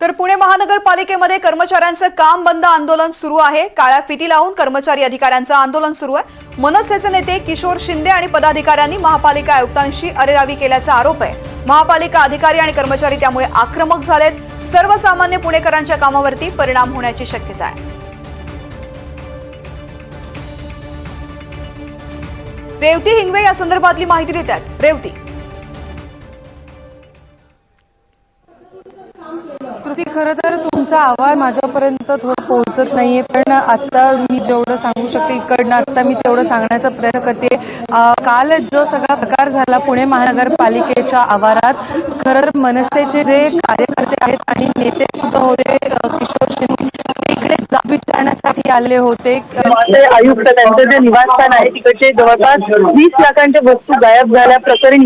तर पुणे महानगरपालिकेमध्ये कर्मचाऱ्यांचं काम बंद आंदोलन सुरू आहे. काळ्या फिती लावून कर्मचारी अधिकाऱ्यांचं आंदोलन सुरू आहे. मनसेचे नेते किशोर शिंदे आणि पदाधिकाऱ्यांनी महापालिका आयुक्तांशी अरेरावी केल्याचा आरोप आहे. महापालिका अधिकारी आणि कर्मचारी त्यामुळे आक्रमक झालेत. सर्वसामान्य पुणेकरांच्या कामावरती परिणाम होण्याची शक्यता आहे. रेवती हिंगवे या संदर्भातली माहिती देत आहेत रेवती कृती खरं तर तुमचा आवाज माझ्यापर्यंत थोडं पोहोचत नाहीये पण आता मी जेवढं सांगू शकते इकडनं आता मी तेवढं सांगण्याचा प्रयत्न करते. काल जो सगळा प्रकार झाला पुणे महानगरपालिकेच्या आवारात खरं मनसेचे जे कार्यकर्ते आहेत आणि नेते सुद्धा होते किशोर शिंदे इकडे जाब विचारण्यासाठी आले होते. ते आयुक्त त्यांचं जे निवासस्थान आहे तिकडचे जवळपास वीस लाखांच्या वस्तू गायब झाल्या प्रकरणी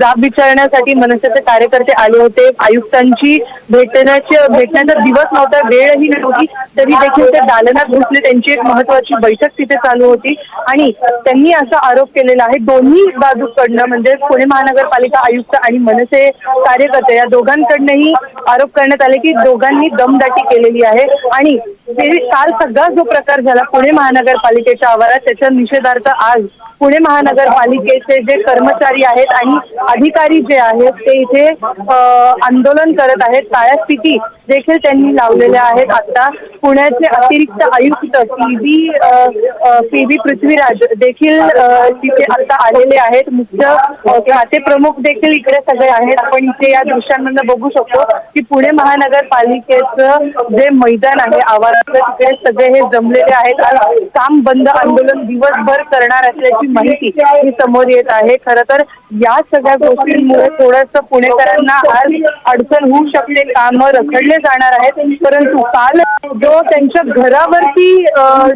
जाब विचारण्यासाठी मनसेचे कार्यकर्ते आले होते. आयुक्तांची भेटण्याचे भेटण्याचा दिवस नव्हता वेळही नव्हती. तरी देखील ते दालनात घुसले. त्यांची एक महत्वाची बैठक तिथे चालू होती. आणि त्यांनी असा आरोप केलेला आहे दोन्ही बाजूकडनं म्हणजे पुणे महानगरपालिका आयुक्त आणि मनसे कार्यकर्ते या दोघांकडनंही आरोप करण्यात आले की दोघांनी दमदाटी केलेली आहे. आणि ते काल सगळा जो प्रकार झाला पुणे महानगरपालिकेच्या आवारात त्याच्या निषेधार्थ आज पुणे महानगरपालिकेचे जे कर्मचारी आहेत आणि अधिकारी जे आहेत ते इथे आंदोलन करत आहेत. काळ्या स्थिती देखील त्यांनी लावलेल्या आहेत. आता पुण्याचे अतिरिक्त आयुक्त P B P B Prithviraj देखील तिथे आता आलेले आहेत. मुख्य खाते प्रमुख देखील इकडे सगळे आहेत. आपण इथे या दृश्यांमधून बघू शकतो की पुणे महानगरपालिकेचं जे मैदान आहे आवाराचं तिकडे सगळे हे जमलेले आहेत. आणि काम बंद आंदोलन दिवसभर करणार असल्याची माहिती ही समोर येत आहे. खरं तर या सगळ्या गोष्टींमुळे थोडंसं पुणेकरांना आज अडचण होऊ शकते. काम रखडले जाणार आहेत परंतु काल जो त्यांच्या घरावरती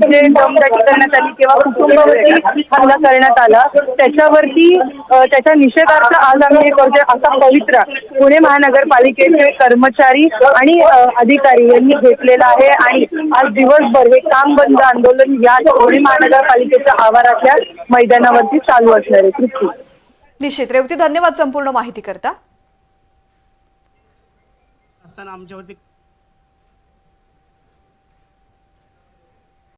जे दमदाटी करण्यात आली किंवा कुटुंबावरती हल्ला करण्यात आला त्याच्यावरती त्याच्या निषेधार्थ आज आम्ही हे करतोय असा पवित्रा पुणे महानगरपालिकेचे कर्मचारी आणि अधिकारी यांनी घेतलेला आहे. आणि आज दिवसभर हे काम बंद आंदोलन या पुणे महानगरपालिकेच्या आवारातल्या मैदानावरती चालू असणार आहे. कृती. निश्चित रेवती धन्यवाद संपूर्ण माहिती करता असताना आमच्यावरती